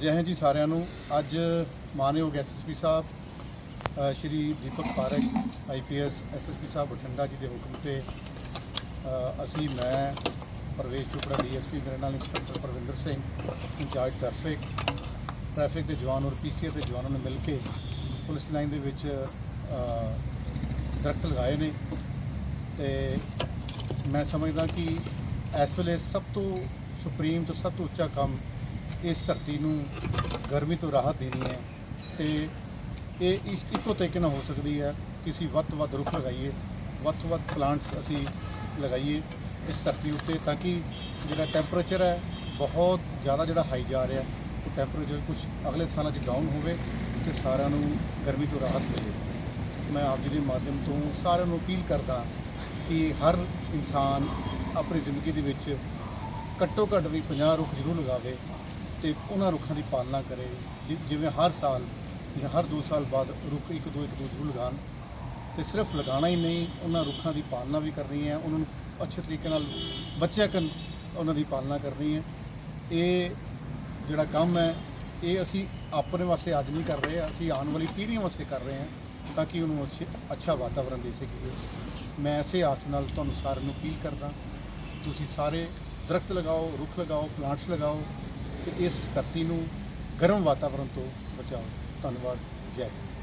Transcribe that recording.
ਜੈ ਜੀ ਸਾਰਿਆਂ ਨੂੰ ਅੱਜ ਮਾਨਯੋਗ ਐਸਐਸਪੀ ਸਾਹਿਬ ਸ਼੍ਰੀ ਦੀਪਕ ਪਾਰਕ ਆਈਪੀਐਸ ਐਸਐਸਪੀ ਸਾਹਿਬ ਬਠਿੰਡਾ ਜੀ ਦੇ ਹੁਕਮ ਤੇ ਅ, ਅਸੀਂ ਮੈਂ ਪ੍ਰਵੇਸ਼ ਚੋਪੜਾ ਡੀਐਸਪੀ ਮੇਰੇ ਨਾਲ inspector Parvinder Singh incharge traffic traffic ਦੇ ਜਵਾਨ ਔਰ ਪੀਸੀਏ ਦੇ ਜਵਾਨਾਂ ਨੇ ਮਿਲ ਕੇ ਪੁਲਿਸ ਲਾਈਨ ਦੇ ਵਿੱਚ ਅ, ਦਰਖਤ ਲਗਾਏ ਨੇ। ਤੇ ਮੈਂ ਸਮਝਦਾ ਕਿ ਇਸ ਵੇਲੇ ਸਭ ਤੋਂ ਸੁਪਰੀਮ ਤੋਂ ਸਭ ਤੋਂ ਉੱਚਾ ਕੰਮ ਇਸ ਧਰਤੀ ਨੂੰ ਗਰਮੀ ਤੋਂ ਰਾਹਤ ਦੇਣੀ ਹੈ। ਤੇ ਇਹ ਇਸ ਇੱਕੋ ਤਰੀਕੇ ਨਾਲ ਹੋ ਸਕਦੀ ਹੈ ਕਿ ਅਸੀਂ ਵੱਧ ਤੋਂ ਵੱਧ ਰੁੱਖ ਲਗਾਈਏ ਵੱਧ ਤੋਂ ਵੱਧ ਪਲਾਂਟਸ ਅਸੀਂ ਲਗਾਈਏ। ਇਸ ਧਰਤੀ ਉੱਤੇ ਤਾਂ ਕਿ ਜਿਹੜਾ ਟੈਂਪਰੇਚਰ ਹੈ, ਬਹੁਤ ਜ਼ਿਆਦਾ ਜਿਹੜਾ ਹਾਈ ਜਾ ਰਿਹਾ ਉਹ ਟੈਂਪਰੇਚਰ ਕੁਝ ਅਗਲੇ ਸਾਲਾਂ 'ਚ ਡਾਊਨ ਹੋਵੇ ਤੇ ਸਾਰਿਆਂ ਨੂੰ ਗਰਮੀ ਤੋਂ ਰਾਹਤ ਮਿਲੇ। ਮੈਂ ਆਪ ਜੀ ਦੇ ਮਾਧਿਅਮ ਤੋਂ ਸਾਰਿਆਂ ਨੂੰ ਅਪੀਲ ਕਰਦਾ ਕਿ ਹਰ ਇਨਸਾਨ ਆਪਣੀ ਜ਼ਿੰਦਗੀ ਦੇ ਵਿੱਚ ਘੱਟੋ ਘੱਟ ਵੀ 50 ਰੁੱਖ ਜ਼ਰੂਰ ਲਗਾਵੇ ਤੇ ਉਹਨਾਂ ਰੁੱਖਾਂ ਦੀ ਪਾਲਣਾ ਕਰੇ, ਜਿ- ਜਿਵੇਂ ਹਰ ਸਾਲ ਜਾਂ ਹਰ 2 ਸਾਲ ਬਾਅਦ ਰੁੱਖ ਇੱਕ ਦੋ ਇੱਕ ਦੋ ਜ਼ਰੂਰ ਲਗਾਉਣ। ਤੇ ਸਿਰਫ ਲਗਾਉਣਾ ਹੀ ਨਹੀਂ, ਉਹਨਾਂ ਰੁੱਖਾਂ ਦੀ ਪਾਲਣਾ ਵੀ ਕਰਨੀ ਹੈ, ਉਹਨਾਂ ਨੂੰ ਅੱਛੇ ਤਰੀਕੇ ਨਾਲ ਬੱਚਿਆਂ ਕਨ ਉਹਨਾਂ ਦੀ ਪਾਲਣਾ ਕਰਨੀ ਹੈ। ਇਹ ਜਿਹੜਾ ਕੰਮ ਹੈ, ਇਹ ਅਸੀਂ ਆਪਣੇ ਵਾਸਤੇ ਅੱਜ ਨਹੀਂ ਕਰ ਰਹੇ, ਅਸੀਂ ਆਉਣ ਵਾਲੀ ਪੀੜ੍ਹੀਆਂ ਵਾਸਤੇ ਕਰ ਰਹੇ ਹਾਂ ਤਾਂ ਕਿ ਉਹਨੂੰ ਅਸੀਂ ਅੱਛਾ ਵਾਤਾਵਰਣ ਦੇ ਸਕੀਏ। ਮੈਂ ਐਸੇ ਆਸ ਨਾਲ ਤੁਹਾਨੂੰ ਸਾਰਿਆਂ ਨੂੰ ਅਪੀਲ ਕਰਦਾ, ਤੁਸੀਂ ਸਾਰੇ ਦਰਖਤ ਲਗਾਓ, ਰੁੱਖ ਲਗਾਓ, ਪਲਾਂਟਸ ਲਗਾਓ ਤੇ ਇਸ ਧਰਤੀ ਨੂੰ ਗਰਮ ਵਾਤਾਵਰਣ ਤੋਂ ਬਚਾਓ। ਧੰਨਵਾਦ, ਜੈ ਹਿੰਦ।